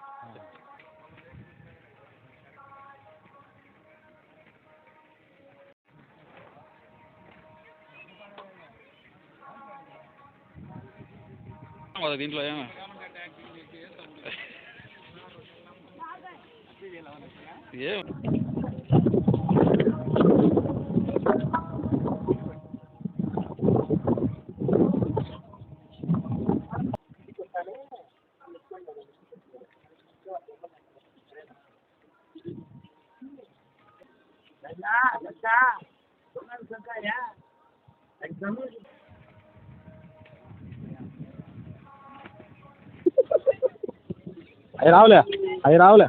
వస్తున్నారా వస్తాం కదా దీంట్లో ఏమి ఏం Tá, tá. Tô começando a ganhar. Aí estamos... Aí, Raul, aí, Raul.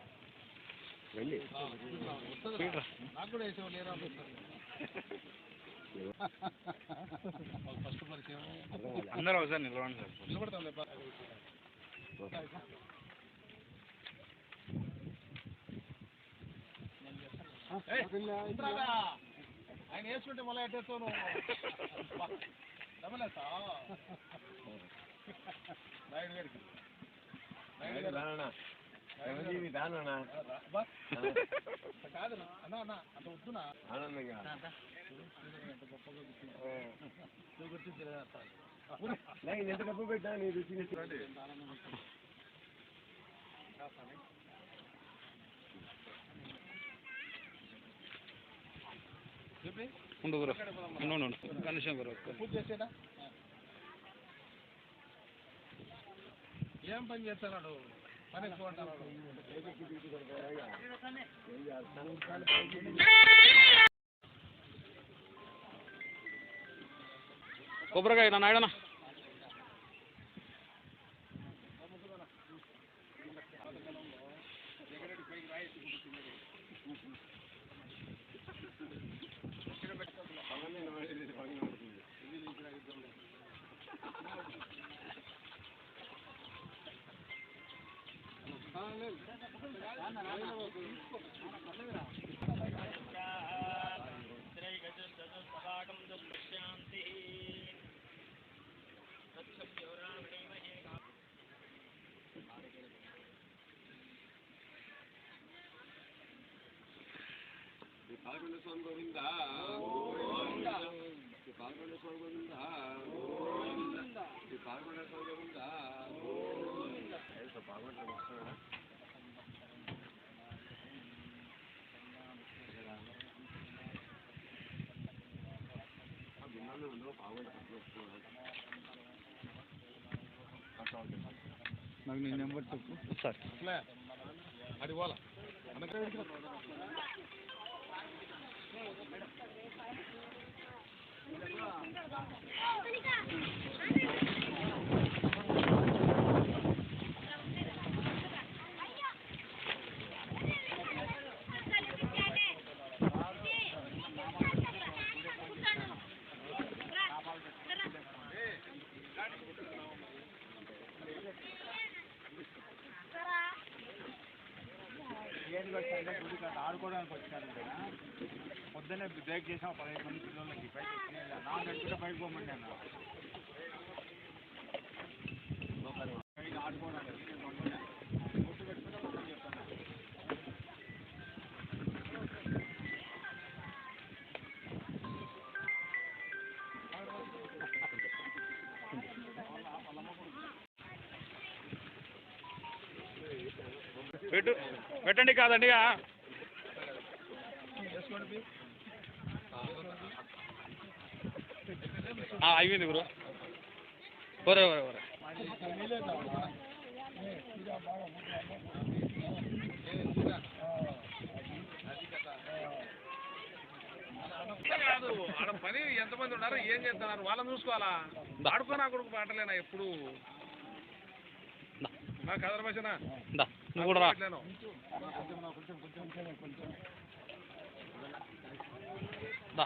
రావులే అందరూ ఒకసారి నిలవండి సార్. ఆయన వేసుకుంటే మళ్ళీ ఎట్టేస్తాను డబ్బులేస్తా నాయుడు గారికి నాయుడు గారు బా. కాదు అన్న. అన్న అంత వద్దునా ఎంత డబ్బు పెట్టా నీ రుచి ఉండు గురు కనీసం గురు చేసేదా ఏం పని ಗೊಬ್ಬರಗಾಯಿ ನಾನು ಆಡೋಣ చేస్తున్నాడు పని ఎక్కువ అంటున్నాడు కొబ్బరికాయ నా నాయడనా పాల్గొండ స్వామి గోవిందా శ్రీ పాల్గొండ స్వామి గోవిందా శ్రీ పాల్గొండ స్వామి గోవిందా పాల్గొండ వస్తున్నాడా విన్నాను అందులో పాల్గొండ వస్తున్నాడు నాకు నీ నెంబర్ చెప్పు సార్ అట్లే అది పోలా అనకరే ఏది పెట్టంటే గుడి కాదు ఆడుకోవడానికి వచ్చారంటే పొద్దున్నే బ్రేక్ చేసాం పదిహేను మంది పిల్లలకి బయట నా నడుచుకుంటే బయట పోమండి అన్న ఆడుకోవడానికి పెట్టండి కాదండి అయిపోయింది గురు ఒరే ఒరే ఒరే కాదు ఆడ పని ఎంతమంది ఉన్నారు ఏం చేస్తున్నారు వాళ్ళని చూసుకోవాలా ఆడుకో నా కొడుకు పాటలేనా ఎప్పుడు నాకు అదర్భాషనా నువ్వు కూడా రా. దా.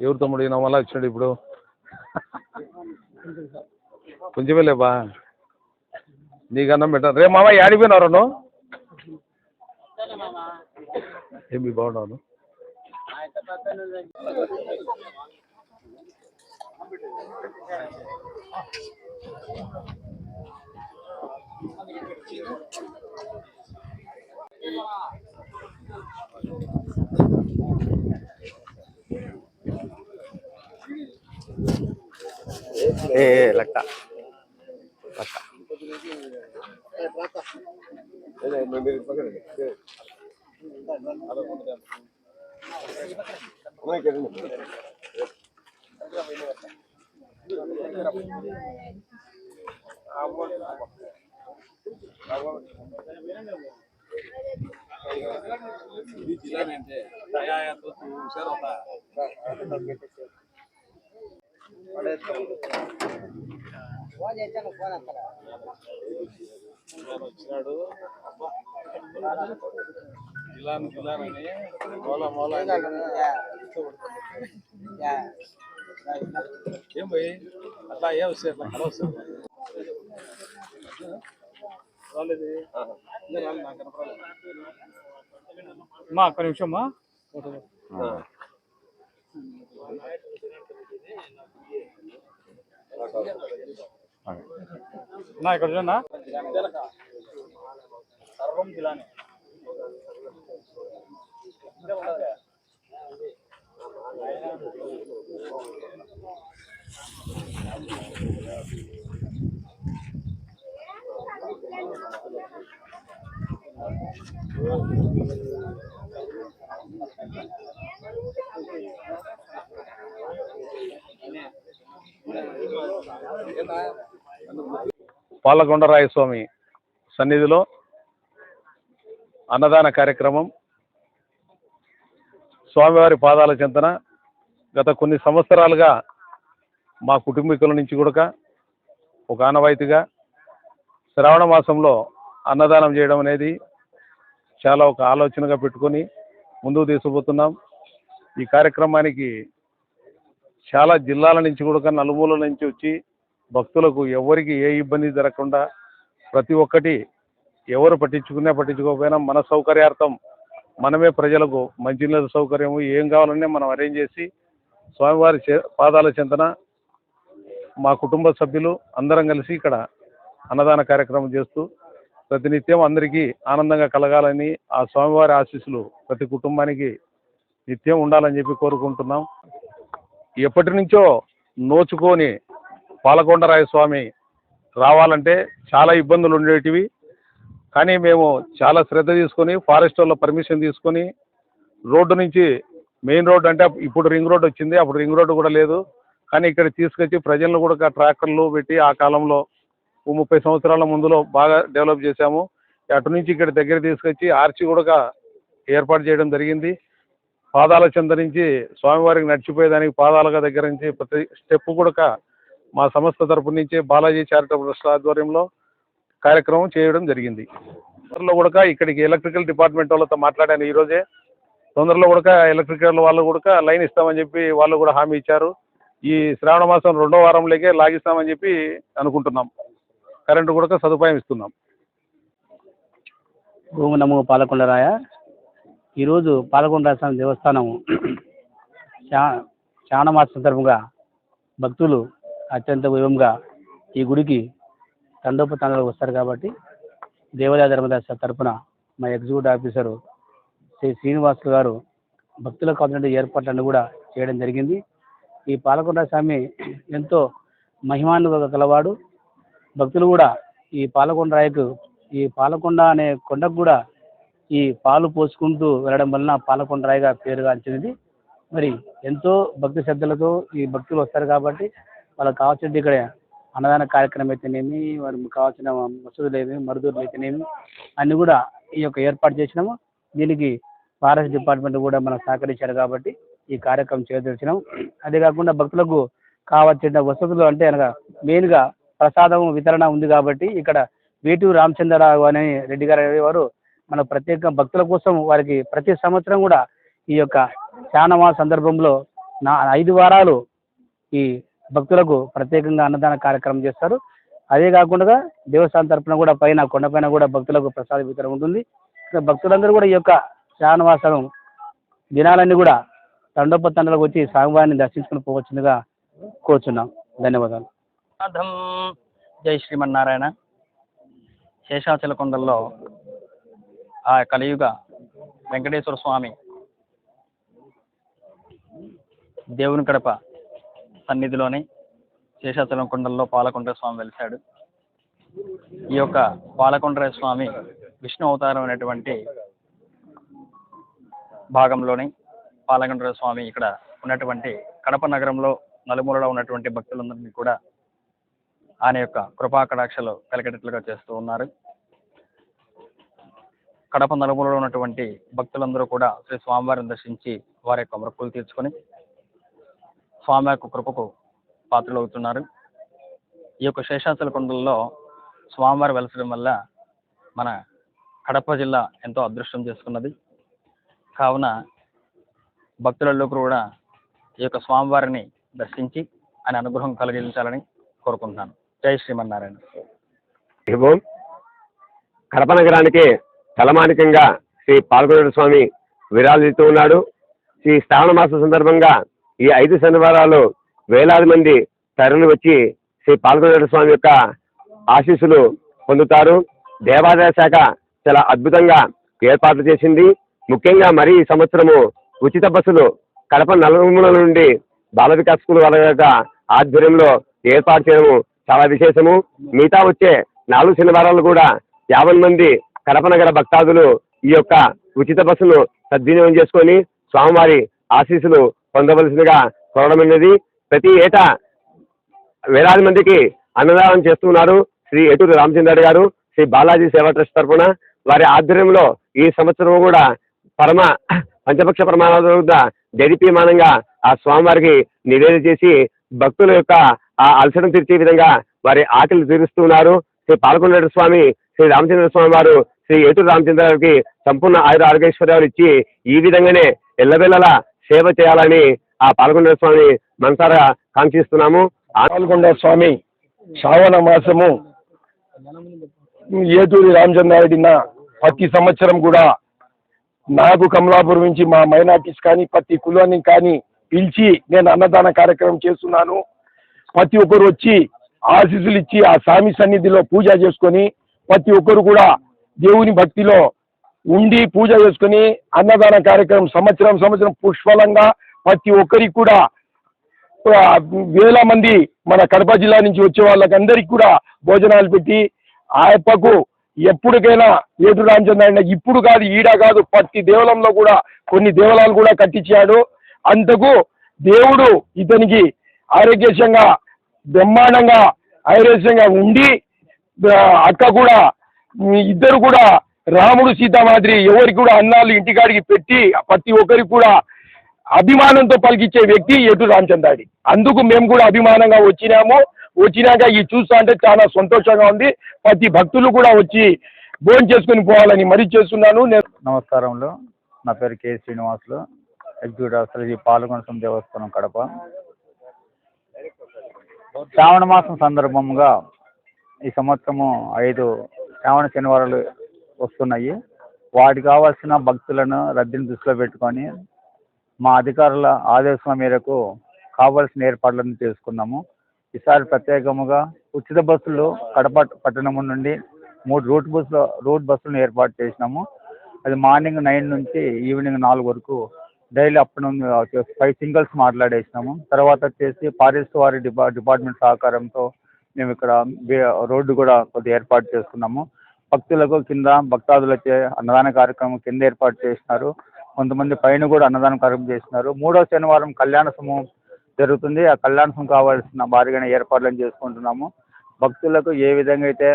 ఎవరు తమ్ముడు? ఈయన మళ్ళీ వచ్చినాడు ఇప్పుడు. పుంజిపోలేబా లేబా పెట్టాను. రే మామ ఆడిపోయినారు నువ్వు ఏమి బాగున్నాను ஏ லட்டா. லட்டா. அவங்க ఏ లక్క లక్క ఏం పోయి? అట్లా ఏ వస్తే అట్లా వస్తుంది రాలేదు నాకు ఒక్క నిమిషమ్మా నా ఇక్కడ చూడన్నా సర్వం జిల్లానే Thank you. పాలకొండరాయస్వామి సన్నిధిలో అన్నదాన కార్యక్రమం స్వామివారి పాదాల చెంతన గత కొన్ని సంవత్సరాలుగా మా కుటుంబీకుల నుంచి కూడా ఒక ఆనవాయితీగా శ్రావణ మాసంలో అన్నదానం చేయడం అనేది చాలా ఒక ఆలోచనగా పెట్టుకొని ముందుకు తీసుకుపోతున్నాం. ఈ కార్యక్రమానికి చాలా జిల్లాల నుంచి కూడా నలుమూల నుంచి వచ్చి భక్తులకు ఎవరికి ఏ ఇబ్బంది జరగకుండా ప్రతి ఒక్కటి ఎవరు పట్టించుకున్నా పట్టించుకోకపోయినా మన సౌకర్యార్థం మనమే ప్రజలకు మంచినీళ్ళ సౌకర్యము ఏం కావాలనే మనం అరేంజ్ చేసి స్వామివారి చే- పాదాల చింతన మా కుటుంబ సభ్యులు అందరం కలిసి ఇక్కడ అన్నదాన కార్యక్రమం చేస్తూ ప్రతినిత్యం అందరికీ ఆనందంగా కలగాలని ఆ స్వామివారి ఆశీస్సులు ప్రతి కుటుంబానికి నిత్యం ఉండాలని చెప్పి కోరుకుంటున్నాం. ఎప్పటి నుంచో నోచుకొని పాలకొండరాయ స్వామి రావాలంటే చాలా ఇబ్బందులు ఉండేటివి. కానీ మేము చాలా శ్రద్ధ తీసుకొని ఫారెస్ట్ వాళ్ళ పర్మిషన్ తీసుకొని రోడ్డు నుంచి మెయిన్ రోడ్ అంటే ఇప్పుడు రింగ్ రోడ్ వచ్చింది అప్పుడు రింగ్ రోడ్ కూడా లేదు. కానీ ఇక్కడ తీసుకొచ్చి ప్రజలను కూడా ట్రాక్టర్లు పెట్టి ఆ కాలంలో ముప్పై సంవత్సరాల ముందులో బాగా డెవలప్ చేశాము. అటు నుంచి ఇక్కడ దగ్గర తీసుకొచ్చి ఆర్చి కూడా ఏర్పాటు చేయడం జరిగింది. పాదాల చెంత నుంచి స్వామివారికి నడిచిపోయేదానికి పాదాలగా దగ్గర నుంచి ప్రతి స్టెప్ కూడా మా సంస్థ తరపు నుంచి బాలాజీ చారిటబుల్ ట్రస్ట్ ఆధ్వర్యంలో కార్యక్రమం చేయడం జరిగింది. తొందరలో కూడా ఇక్కడికి ఎలక్ట్రికల్ డిపార్ట్మెంట్ వాళ్ళతో మాట్లాడాను ఈరోజే. తొందరలో కూడా ఎలక్ట్రికల్ వాళ్ళు కూడా లైన్ ఇస్తామని చెప్పి వాళ్ళు కూడా హామీ ఇచ్చారు. ఈ శ్రావణ మాసం రెండో వారంలోకే లాగిస్తామని చెప్పి అనుకుంటున్నాం. కరెంటు కూడా సదుపాయం ఇస్తున్నాం. భూమి నమో పాలకొండరాయ ఈరోజు పాలకొండ స్వామి దేవస్థానం శా శ్రావణమాస సందర్భంగా భక్తులు అత్యంత వైభవంగా ఈ గుడికి తండోపతండాలు వస్తారు కాబట్టి దేవాలయ ధర్మదర్శ తరపున మా ఎగ్జిక్యూటివ్ ఆఫీసరు శ్రీ శ్రీనివాసులు గారు భక్తులకు కావాల్సిన ఏర్పాట్లను కూడా చేయడం జరిగింది. ఈ పాలకొండ స్వామి ఎంతో మహిమానుభవ గలవాడు. భక్తులు కూడా ఈ పాలకొండ రాయకు ఈ పాలకొండ అనే కొండకు కూడా ఈ పాలు పోసుకుంటూ వెళ్ళడం వలన పాలకొండ రాయిగా పేరుగాంచినది మరి ఎంతో భక్తి శ్రద్ధలతో ఈ భక్తులు వస్తారు కాబట్టి వాళ్ళకి కావాల్సింది ఇక్కడ. అన్నదాన కార్యక్రమం అయితేనేమి వారికి కావాల్సిన వసతులు ఏమి మరుదులు అయితేనేమి అన్ని కూడా ఈ యొక్క ఏర్పాటు చేసినాము. దీనికి ఫారెస్ట్ డిపార్ట్మెంట్ కూడా మనకు సహకరించారు కాబట్టి ఈ కార్యక్రమం చేయదలిచినాం అదే కాకుండా భక్తులకు కావాల్సిన వసతులు అంటే అనగా మెయిన్గా ప్రసాదం వితరణ ఉంది కాబట్టి ఇక్కడ వేటూరు రామచంద్రరావు అనే రెడ్డి గారు వారు మన ప్రత్యేక భక్తుల కోసం వారికి ప్రతి సంవత్సరం కూడా ఈ యొక్క శానమాస సందర్భంలో నా ఐదు వారాలు ఈ భక్తులకు ప్రత్యేకంగా అన్నదాన కార్యక్రమం చేస్తారు. అదే కాకుండా దేవస్థానం తరపున కూడా పైన కొండపైన కూడా భక్తులకు ప్రసాద వితరణ ఉంటుంది. భక్తులందరూ కూడా ఈ యొక్క శ్రావణమాసం దినాలన్నీ కూడా తండోపతండలకు వచ్చి స్వామివారిని దర్శించుకుని పోవచ్చుగా కోరుచున్నాం. ధన్యవాదాలు. జై శ్రీమన్నారాయణ. శేషాచల కొండల్లో ఆ కలియుగ వెంకటేశ్వర స్వామి దేవుని కడప సన్నిధిలోని శేషాచలం కొండల్లో పాలకొండ స్వామి వెలిశాడు. ఈ యొక్క పాలకొండ్ర స్వామి విష్ణు అవతారం అనేటువంటి భాగంలోని పాలకొండ్ర స్వామి ఇక్కడ ఉన్నటువంటి కడప నగరంలో నలుమూలలో ఉన్నటువంటి భక్తులందరినీ కూడా ఆయన యొక్క కృపా కటాక్షలు కలిగేటట్లుగా చేస్తూ ఉన్నారు. కడప నలుమూలలో ఉన్నటువంటి భక్తులందరూ కూడా శ్రీ స్వామివారిని దర్శించి వారి యొక్క మొక్కులు తీర్చుకొని స్వామి యొక్క కృపకు పాత్రలు అవుతున్నారు ఈ యొక్క శేషాచల కొండల్లో స్వామివారు వెలసడం వల్ల మన కడప జిల్లా ఎంతో అదృష్టం చేసుకున్నది. కావున భక్తులలో కూడా ఈ యొక్క స్వామివారిని దర్శించి ఆయన అనుగ్రహం కలిగించాలని కోరుకుంటున్నాను. జై శ్రీమన్నారాయణ. కడప నగరానికి తలమానికంగా శ్రీ పాల్గొండ స్వామి విరాజిస్తూ ఉన్నాడు. శ్రీ శ్రావణ మాస సందర్భంగా ఈ ఐదు శనివారాలు వేలాది మంది తరలి వచ్చి శ్రీ పాల్గొండ స్వామి యొక్క ఆశీస్సులు పొందుతారు. దేవాదాయ శాఖ చాలా అద్భుతంగా ఏర్పాట్లు చేసింది. ముఖ్యంగా మరి ఈ సంవత్సరము ఉచిత బస్సులు కడప నలుమూల నుండి బాల వికాస్ స్కూల్ వాళ్ళ యొక్క ఆధ్వర్యంలో ఏర్పాటు చేయడము చాలా విశేషము. మిగతా వచ్చే నాలుగు శనివారాలు కూడా యాభై మంది కడప నగర భక్తాదులు ఈ యొక్క ఉచిత బస్సును సద్వినియోగం చేసుకొని స్వామివారి ఆశీస్సులు పొందవలసిందిగా కోరడమైనది ప్రతి ఏటా వేలాది మందికి అన్నదానం చేస్తున్నారు. శ్రీ ఎటూరు రామచంద్ర గారు శ్రీ బాలాజీ సేవా ట్రస్ట్ తరఫున వారి ఆధ్వర్యంలో ఈ సంవత్సరం కూడా పరమ పంచపక్ష ప్రమాణాల వద్ద ఆ స్వామివారికి నివేదన చేసి భక్తుల యొక్క ఆ అలసడం తీర్చే విధంగా వారి ఆకలి తీరుస్తున్నారు. శ్రీ పాల్గొండ స్వామి శ్రీ రామచంద్ర స్వామి వారు శ్రీ ఏటూరు రామచంద్ర సంపూర్ణ ఆయుర ఆరోగ్యేశ్వర్యాలు ఇచ్చి ఈ విధంగానే ఎల్లవెల్లలా సేవ చేయాలని ఆ పాల్గొండ స్వామి మనసారా కాంక్షిస్తున్నాము. పాల్గొండ స్వామి శ్రావణ మాసము ఏటూరి రామచంద్రారెడ్డి ప్రతి సంవత్సరం కూడా నాకు కమలాపురం నుంచి మా మైనార్టీస్ కానీ ప్రతి కులాన్ని కానీ పిలిచి నేను అన్నదాన కార్యక్రమం చేస్తున్నాను. ప్రతి ఒక్కరు వచ్చి ఆశీస్సులు ఇచ్చి ఆ స్వామి సన్నిధిలో పూజ చేసుకొని ప్రతి ఒక్కరు కూడా దేవుని భక్తిలో ఉండి పూజ చేసుకుని అన్నదాన కార్యక్రమం సంవత్సరం సంవత్సరం పుష్పలంగా ప్రతి ఒక్కరికి కూడా వేల మంది మన కడప జిల్లా నుంచి వచ్చే వాళ్ళకందరికి కూడా భోజనాలు పెట్టి ఆ యప్పకు ఎప్పటికైనా ఏటు రామచంద్ర ఇప్పుడు కాదు ఈడ కాదు ప్రతి దేవాలయంలో కూడా కొన్ని దేవాలయాలు కూడా కట్టించాడు. అంతకు దేవుడు ఇతనికి ఆరోగ్యంగా బ్రహ్మాండంగా ఆరోగ్యంగా ఉండి అక్క కూడా ఇద్దరు కూడా రాముడు సీత మాదిరి ఎవరికి కూడా అన్నాలు ఇంటికాడికి పెట్టి ప్రతి ఒక్కరికి కూడా అభిమానంతో పలికించే వ్యక్తి ఎటు రామచంద్రాడి అందుకు మేము కూడా అభిమానంగా వచ్చినాము. వచ్చినాక ఈ చూస్తా అంటే చాలా సంతోషంగా ఉంది. ప్రతి భక్తులు కూడా వచ్చి భోజనం చేసుకుని పోవాలని మరీ చేస్తున్నాను. నేను నమస్కారములు. నా పేరు కె. శ్రీనివాసులు. ఎగ్జిక్యూటివ్ ఆఫీసర్ ఈ పాల్గొనసం దేవస్థానం కడప. శ్రావణ మాసం సందర్భంగా ఈ సంవత్సరము ఐదు శ్రావణ శనివారాలు వస్తున్నాయి. వాటికి కావాల్సిన భక్తులను రద్దీని దృష్టిలో పెట్టుకొని మా అధికారుల ఆదేశం మేరకు కావాల్సిన ఏర్పాట్లను చేసుకున్నాము. ఈసారి ప్రత్యేకముగా ఉచిత బస్సులు కడప పట్టణం నుండి మూడు రూట్ బస్సులు రూట్ బస్సులను ఏర్పాటు చేసినాము. అది మార్నింగ్ నైన్ నుంచి ఈవినింగ్ నాలుగు వరకు డైలీ అప్ ఫైవ్ సింగిల్స్ మాట్లాడేసినాము. తర్వాత వచ్చేసి ఫారెస్ట్ వారి డిపా డిపార్ట్మెంట్ సహకారంతో మేము ఇక్కడ రోడ్డు కూడా కొద్దిగా ఏర్పాటు చేసుకున్నాము. భక్తులకు కింద భక్తాదులచే అన్నదాన కార్యక్రమం కింద ఏర్పాటు చేసినారు. కొంతమంది పైన కూడా అన్నదాన కార్యక్రమం చేసినారు. మూడో శనివారం కళ్యాణ సమూహం జరుగుతుంది. ఆ కళ్యాణం కావాల్సిన భారీగా ఏర్పాట్లను చేసుకుంటున్నాము. భక్తులకు ఏ విధంగా అయితే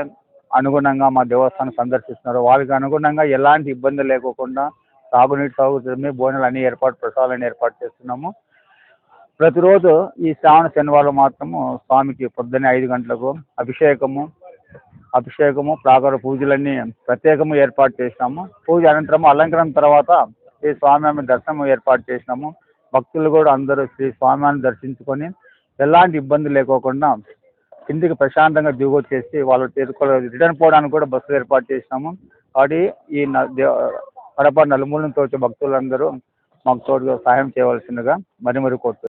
అనుగుణంగా మా దేవస్థానం సందర్శిస్తున్నారో వాళ్ళకి అనుగుణంగా ఎలాంటి ఇబ్బంది లేకోకుండా తాగునీటి సాగుతుంది బోనాలు అన్ని ఏర్పాటు ప్రసాదాలను ఏర్పాటు చేస్తున్నాము. ప్రతిరోజు ఈ శ్రావణ శనివారం మాత్రము స్వామికి పొద్దున్నే ఐదు గంటలకు అభిషేకము అభిషేకము ప్రాకార పూజలన్నీ ప్రత్యేకము ఏర్పాటు చేసినాము. పూజ అనంతరం అలంకరణ తర్వాత శ్రీ స్వామి దర్శనం ఏర్పాటు చేసినాము. భక్తులు కూడా అందరూ శ్రీ స్వామిని దర్శించుకొని ఎలాంటి ఇబ్బంది లేకోకుండా కిందికి ప్రశాంతంగా దిగొచ్చేసి వాళ్ళు తీరుకో రిటర్న్ పోవడానికి కూడా బస్సులు ఏర్పాటు చేసినాము. కాబట్టి ఈ న- దే- కడప నలుమూల నుంచి వచ్చే భక్తులందరూ మాకు తోడుగా సహాయం చేయవలసిందిగా మరి మరి కోరుతున్నాను